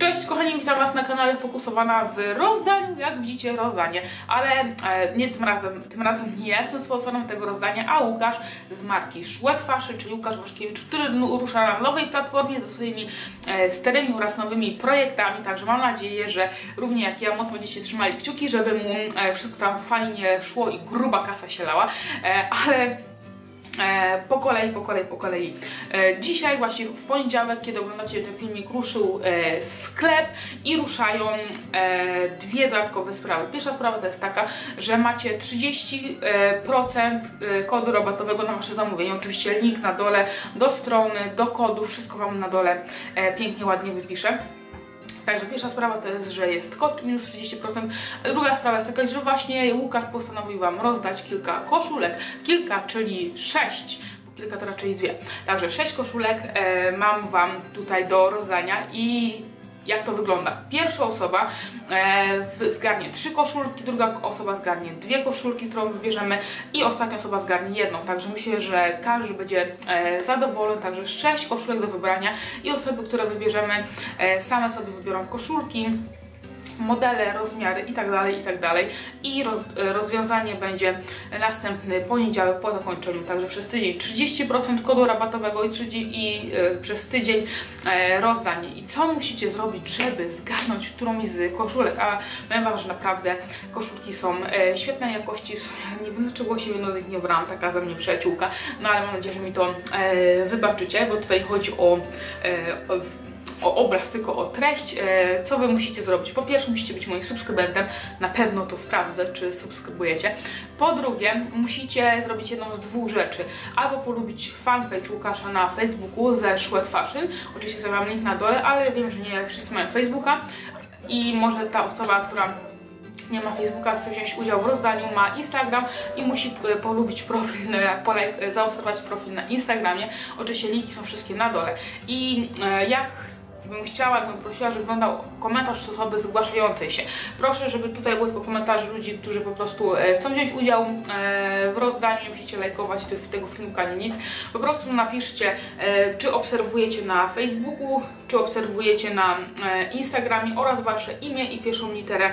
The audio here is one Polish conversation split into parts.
Cześć kochani, witam Was na kanale Fokusowana w rozdaniu, jak widzicie rozdanie, ale e, nie tym razem, tym razem nie jestem sponsorem tego rozdania, a Łukasz z marki Fashion, czyli Łukasz Waszkiewicz, który rusza na nowej platformie ze swoimi e, starymi oraz nowymi projektami, także mam nadzieję, że równie jak ja mocno będziecie trzymali kciuki, żeby mu e, wszystko tam fajnie szło i gruba kasa się lała, e, ale po kolei, po kolei, po kolei. E, dzisiaj właśnie w poniedziałek, kiedy oglądacie ten filmik, ruszył e, sklep i ruszają dwie dodatkowe sprawy. Pierwsza sprawa to jest taka, że macie 30% kodu rabatowego na Wasze zamówienie. Oczywiście link na dole do strony, do kodu, wszystko Wam na dole pięknie, ładnie wypiszę. Także pierwsza sprawa to jest, że jest kod minus 30%. Druga sprawa jest taka, że właśnie Łukasz postanowił Wam rozdać kilka koszulek. Kilka, czyli sześć kilka to raczej dwie. Także sześć koszulek e, mam Wam tutaj do rozdania i jak to wygląda. Pierwsza osoba e, zgarnie trzy koszulki, druga osoba zgarnie dwie koszulki, którą wybierzemy i ostatnia osoba zgarnie jedną. Także myślę, że każdy będzie e, zadowolony. Także sześć koszulek do wybrania i osoby, które wybierzemy, e, same sobie wybiorą koszulki modele, rozmiary itd. Tak itd. Tak I roz, rozwiązanie będzie następny poniedziałek po zakończeniu, także przez tydzień 30% kodu rabatowego i, 30, i e, przez tydzień e, rozdanie. I co musicie zrobić, żeby zgarnąć którąś z koszulek? A powiem Wam, że naprawdę koszulki są e, świetnej jakości. Nie wiem dlaczego się jedno z nich nie brałam, taka ze mnie przyjaciółka, no ale mam nadzieję, że mi to e, wybaczycie, bo tutaj chodzi o, e, o o obraz, tylko o treść. E, co Wy musicie zrobić? Po pierwsze musicie być moim subskrybentem, na pewno to sprawdzę, czy subskrybujecie. Po drugie musicie zrobić jedną z dwóch rzeczy. Albo polubić fanpage Łukasza na Facebooku ze Szwed Fashion, oczywiście zostawiam link na dole, ale wiem, że nie wszyscy mają Facebooka i może ta osoba, która nie ma Facebooka, chce wziąć udział w rozdaniu, ma Instagram i musi e, polubić profil, e, zaobserwować profil na Instagramie. Oczywiście linki są wszystkie na dole. I jak bym chciała, bym prosiła, żeby wyglądał komentarz osoby zgłaszającej się. Proszę, żeby tutaj były tylko komentarze ludzi, którzy po prostu e, chcą wziąć udział e, w rozdaniu, nie musicie lajkować tego filmu ani nic. Po prostu napiszcie, e, czy obserwujecie na Facebooku, czy obserwujecie na Instagramie oraz wasze imię i pierwszą literę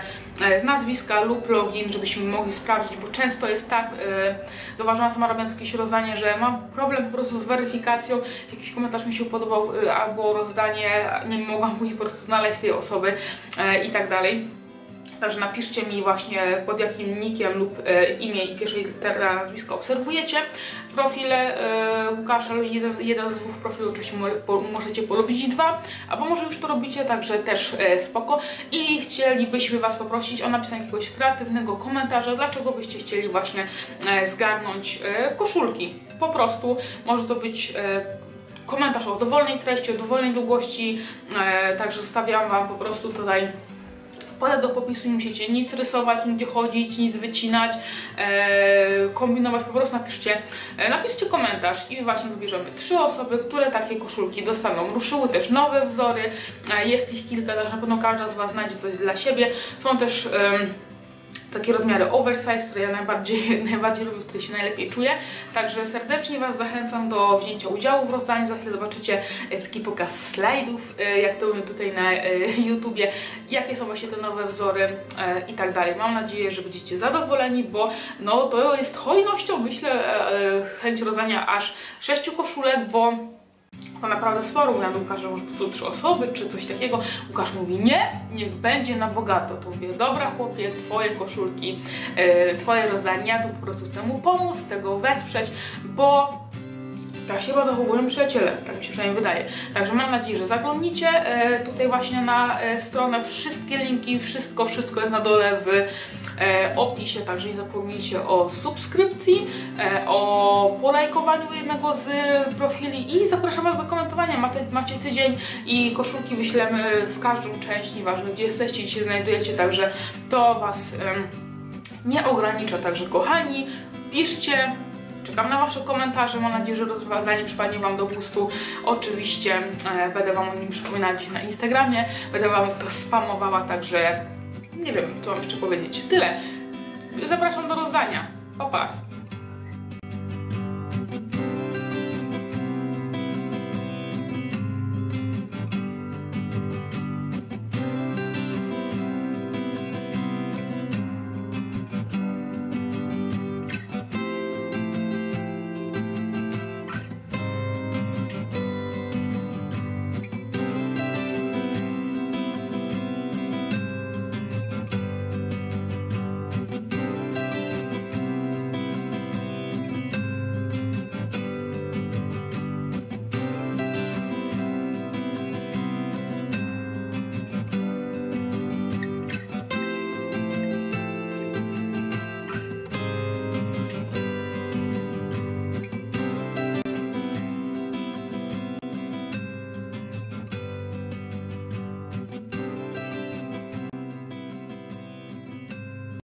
z nazwiska lub login, żebyśmy mogli sprawdzić, bo często jest tak, zauważyłam sama robiąc jakieś rozdanie, że mam problem po prostu z weryfikacją, jakiś komentarz mi się podobał albo rozdanie nie mogłam później po prostu znaleźć tej osoby e, i tak dalej. Także napiszcie mi właśnie pod jakim nikiem lub e, imię i pierwszej litery nazwisko obserwujecie profile e, Łukasza, jeden, jeden z dwóch profili oczywiście mo, po, możecie polubić dwa, albo może już to robicie, także też e, spoko. I chcielibyśmy Was poprosić o napisanie jakiegoś kreatywnego komentarza, dlaczego byście chcieli właśnie e, zgarnąć e, koszulki. Po prostu może to być e, komentarz o dowolnej treści, o dowolnej długości, e, także zostawiam Wam po prostu tutaj pole do popisu, nie musicie nic rysować, nigdzie chodzić, nic wycinać, e, kombinować, po prostu napiszcie, e, napiszcie komentarz i właśnie wybierzemy trzy osoby, które takie koszulki dostaną. Ruszyły też nowe wzory, e, jest ich kilka, także na pewno każda z Was znajdzie coś dla siebie. Są też takie rozmiary oversize, które ja najbardziej, najbardziej lubię, w których się najlepiej czuję. Także serdecznie Was zachęcam do wzięcia udziału w rozdaniu. Za chwilę zobaczycie e, taki pokaz slajdów, e, jak to robię tutaj na e, YouTubie, jakie są właśnie te nowe wzory i tak dalej. Mam nadzieję, że będziecie zadowoleni, bo no to jest hojnością, myślę, chęć rozdania aż sześciu koszulek, bo to naprawdę sporo. Mówiłam do Łukasza, może po trzy osoby, czy coś takiego. Łukasz mówi, nie, niech będzie na bogato. To mówię, dobra chłopie, twoje koszulki, yy, twoje rozdania, to po prostu chcę mu pomóc, chcę go wesprzeć, bo tak się chyba zachowują przyjaciele, tak mi się przynajmniej wydaje. Także mam nadzieję, że zaglądnicie e, tutaj właśnie na e, stronę. Wszystkie linki, wszystko, wszystko jest na dole w opisie, także nie zapomnijcie o subskrypcji, e, o polajkowaniu jednego z profili i zapraszam Was do komentowania. Macie, macie tydzień i koszulki wyślemy w każdą część, nieważne gdzie jesteście, gdzie się znajdujecie, także to Was nie ogranicza. Także kochani, piszcie, Czekam na Wasze komentarze, mam nadzieję, że rozwiązanie przypadnie Wam do gustu. Oczywiście e, będę Wam o nim przypominać na Instagramie, będę Wam to spamowała, także nie wiem, co mam jeszcze powiedzieć. Tyle. Zapraszam do rozdania. Opa!